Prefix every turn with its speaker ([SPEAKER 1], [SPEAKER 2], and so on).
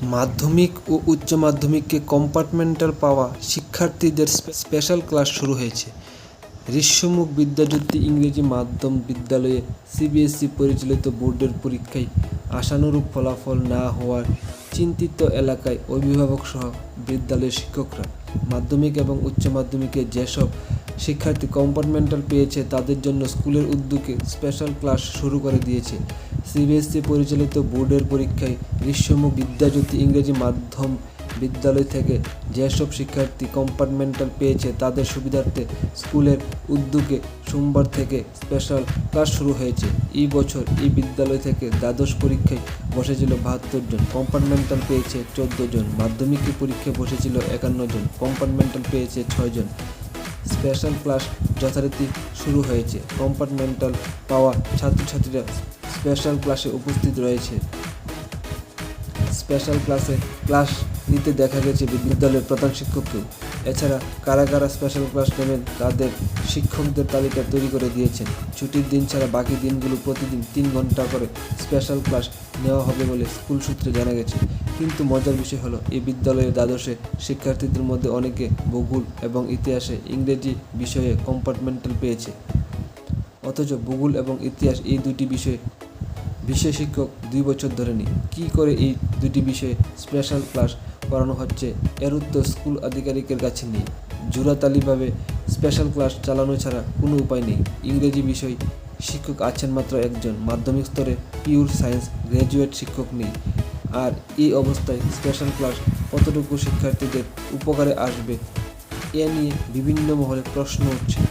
[SPEAKER 1] মাধ্যমিক ও উচ্চ মাধ্যমিকে কম্পার্টমেন্টাল পাওয়া শিক্ষার্থীদের স্পেশাল ক্লাস শুরু হয়েছে। ঋষ্যমুখ বিদ্যাজ্যোতি ইংরেজি মাধ্যম বিদ্যালয়ে সিবিএসই পরিচালিত বোর্ডের পরীক্ষায় আশানুরূপ ফলাফল না হওয়ার চিন্তিত এলাকায় অভিভাবক সহ বিদ্যালয়ের শিক্ষকরা মাধ্যমিক এবং উচ্চ মাধ্যমিকে যেসব শিক্ষার্থী কম্পার্টমেন্টাল পেয়েছে, তাদের জন্য স্কুলের উদ্যোগে স্পেশাল ক্লাস শুরু করে দিয়েছে। সিবিএসসি পরিচালিত বোর্ডের পরীক্ষায় গ্রীষ্মমুখ বিদ্যাজ্যোতি ইংরেজি মাধ্যম বিদ্যালয় থেকে যেসব শিক্ষার্থী কম্পার্টমেন্টাল পেয়েছে, তাদের সুবিধার্থে স্কুলের উদ্যোগে সোমবার থেকে স্পেশাল ক্লাস শুরু হয়েছে। এই বছর এই বিদ্যালয় থেকে দ্বাদশ পরীক্ষায় বসেছিল বাহাত্তর জন কম্পার্টমেন্টাল পেয়েছে চোদ্দ জন মাধ্যমিক পরীক্ষায় বসেছিল একান্ন জন কম্পার্টমেন্টাল পেয়েছে ছয় জন। স্পেশাল ক্লাস যথারীতি শুরু হয়েছে। কম্পার্টমেন্টাল পাওয়া ছাত্রছাত্রীরা স্পেশাল ক্লাসে উপস্থিত রয়েছে। স্পেশাল ক্লাসে ক্লাস নিতে দেখা গেছে বিদ্যালয়ের প্রধান শিক্ষককেও এছাড়া কারা কারা স্পেশাল ক্লাস নেবেন তাদের শিক্ষকদের তালিকা তৈরি করে দিয়েছেন। ছুটির দিন ছাড়া বাকি দিনগুলো প্রতিদিন তিন ঘণ্টা করে স্পেশাল ক্লাস নেওয়া হবে বলে স্কুল সূত্রে জানা গেছে। কিন্তু মজার বিষয় হলো, এই বিদ্যালয়ের দ্বাদশে শিক্ষার্থীদের মধ্যে অনেকে ভূগোল এবং ইতিহাসে ইংরেজি বিষয়ে কম্পার্টমেন্টাল পেয়েছে। অথচ ভূগোল এবং ইতিহাস এই দুটি বিষয়ে বিষয় শিক্ষক দুই বছর ধরে নেই। কী করে এই দুটি বিষয়ে স্পেশাল ক্লাস করানো হচ্ছে? এর উত্তর স্কুল আধিকারিকের কাছে নেই। জোরাতালিভাবে স্পেশাল ক্লাস চালানো ছাড়া কোনো উপায় নেই। ইংরেজি বিষয় শিক্ষক আছেন মাত্র একজন। মাধ্যমিক স্তরে পিওর সায়েন্স গ্র্যাজুয়েট শিক্ষক নেই। আর এই অবস্থায় স্পেশাল ক্লাস কতটুকু শিক্ষার্থীদের উপকারে আসবে, এ নিয়ে বিভিন্ন মহলে প্রশ্ন উঠছে।